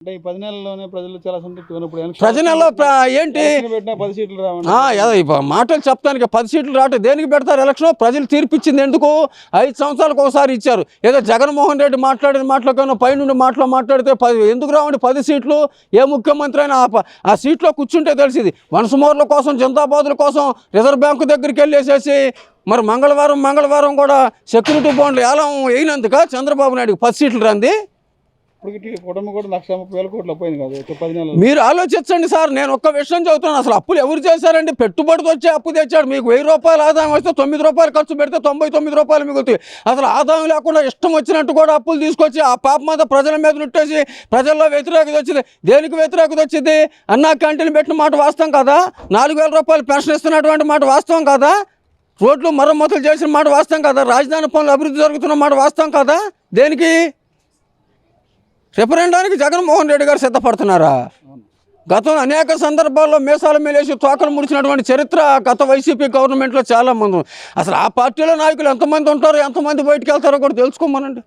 అంటే ఈ పది నెలల్లోనే ప్రజలు చాలా సంతృప్తి ఏంటి? పది సీట్లు మాటలు చెప్తానికి పది సీట్లు రావటం దేనికి పెడతారు ఎలక్షన్ ప్రజలు తీర్పిచ్చింది ఎందుకు? ఐదు సంవత్సరాలకు ఒకసారి ఇచ్చారు. ఏదో జగన్మోహన్ రెడ్డి మాట్లాడిన మాటలో కన్నా పైనుండి మాటలో మాట్లాడితే పది ఎందుకు రావండి పది సీట్లు? ఏ ముఖ్యమంత్రి అయినా ఆ సీట్లో కూర్చుంటే తెలిసింది. వనసమోర్ల కోసం జనతాబాదుల కోసం రిజర్వ్ బ్యాంకు దగ్గరికి వెళ్ళేసేసి మరి మంగళవారం మంగళవారం కూడా సెక్యూరిటీ బాండ్లు ఎలా వేయనందుక చంద్రబాబు నాయుడు పది సీట్లు రంది? ఇప్పుడు కుటుంబం కూడా లక్ష ముప్పై వేల కోట్లు పోయింది పది నెలలు మీరు ఆలోచించండి సార్ నేను ఒక్క విషయం చెబుతున్నాను అసలు అప్పులు ఎవరు చేశారండి? పెట్టుబడితో వచ్చే అప్పు తెచ్చాడు మీకు వెయ్యి రూపాయలు ఆదాయం వస్తే తొమ్మిది రూపాయలు ఖర్చు పెడితే తొంభై తొమ్మిది రూపాయలు మిగులుతాయి. అసలు ఆదాయం లేకుండా ఇష్టం వచ్చినట్టు కూడా అప్పులు తీసుకొచ్చి ఆ పాప మీద ప్రజల మీద నుట్టేసి ప్రజల్లో వ్యతిరేకత వచ్చింది. దేనికి వ్యతిరేకత వచ్చింది? అన్నా క్యాంటీన్ పెట్టిన మాట వాస్తవం కదా? నాలుగు వేల రూపాయలు పెన్షన్ ఇస్తున్నటువంటి మాట వాస్తవం కదా? రోడ్లు మరమ్మతులు చేసిన మాట వాస్తవం కదా? రాజధాని పనులు అభివృద్ధి జరుగుతున్న మాట వాస్తవం కదా? దేనికి? చెప్పడానికి జగన్మోహన్ రెడ్డి గారు సిద్ధపడుతున్నారా? గతంలో అనేక సందర్భాల్లో మీసాల మేలేసి తోకలు ముడిచినటువంటి చరిత్ర గత వైసీపీ గవర్నమెంట్లో చాలా మంది అసలు ఆ పార్టీలో నాయకులు ఎంతమంది ఉంటారో ఎంతమంది బయటికి వెళ్తారో కూడా తెలుసుకోమనండి.